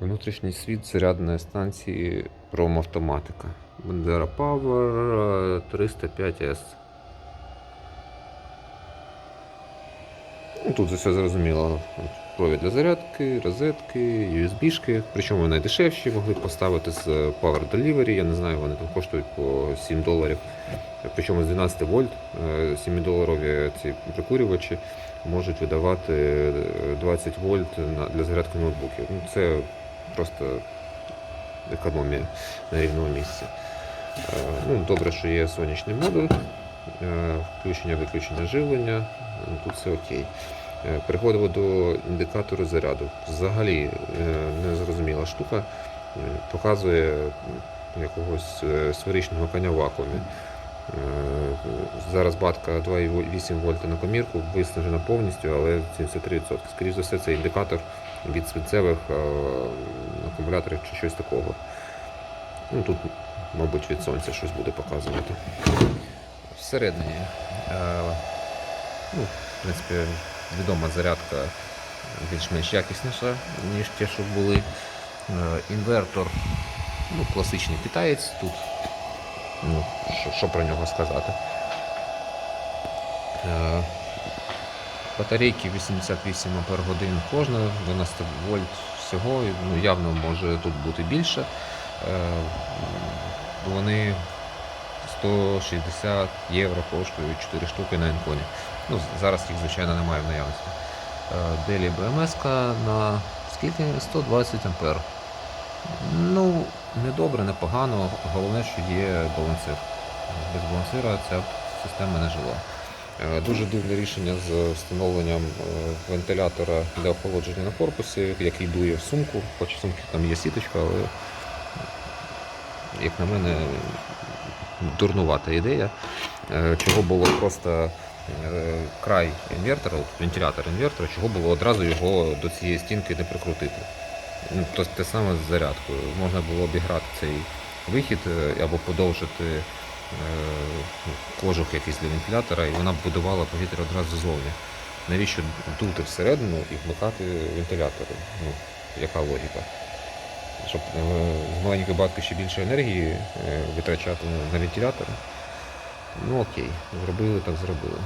Внутрішній світ зарядної станції промавтоматика. Бандера Power 305S. Ну, тут все зрозуміло. Провід для зарядки, розетки, USB-шки. Причому вони дешевші, могли поставити з Power Delivery. Я не знаю, вони там коштують по 7 доларів. Причому з 12 вольт 7-доларові ці прикурювачі можуть видавати е, 20 вольт для зарядки ноутбуків. Ну, це просто економія на рівному місці. Е, Ну, добре, що є сонячний модуль, е, включення-виключення живлення, ну, тут все окей. Е, Переходимо до індикатору заряду. Взагалі незрозуміла штука, показує якогось сферичного коня в вакуумі. Зараз батка 2,8 вольта на комірку, виснажена повністю, але 73%. Скоріше за все, це індикатор від свинцевих е, акумуляторів чи щось такого. Ну, тут, мабуть, від сонця щось буде показувати. Всередині, е, ну, в принципі, відома зарядка більш-менш якісніша, ніж ті, що були. Е, Інвертор, ну, класичний китаєць тут. Ну, що, що про нього сказати? Е, Батарейки 88 Ах кожна, 12 вольт всього, ну, явно може тут бути більше. Е, Вони 160 євро коштують 4 штуки на інконі. Ну, зараз їх, звичайно, немає в наявності. Делі БМС на скільки? 120 ампер. Ну, не добре, не погано. Головне, що є балансир. Без балансира ця система не жила. Е, Дуже дивне рішення з встановленням е, вентилятора для охолодження на корпусі, який дує в сумку, хоч в сумці там є сіточка, але, як на мене, дурнувата ідея. Е, Чого було просто край інвертора, вентилятор інвертора, чого було одразу його до цієї стінки не прикрутити. Ну, те саме з зарядкою. Можна було обіграти цей вихід або подовжити кожух якийсь для вентилятора, і вона будувала повітря одразу ззовні. Навіщо дути всередину і вмикати вентилятори? Ну, яка логіка? Щоб е, з маленької батки ще більше енергії е, витрачати на вентилятори. Ну окей, зробили так зробили.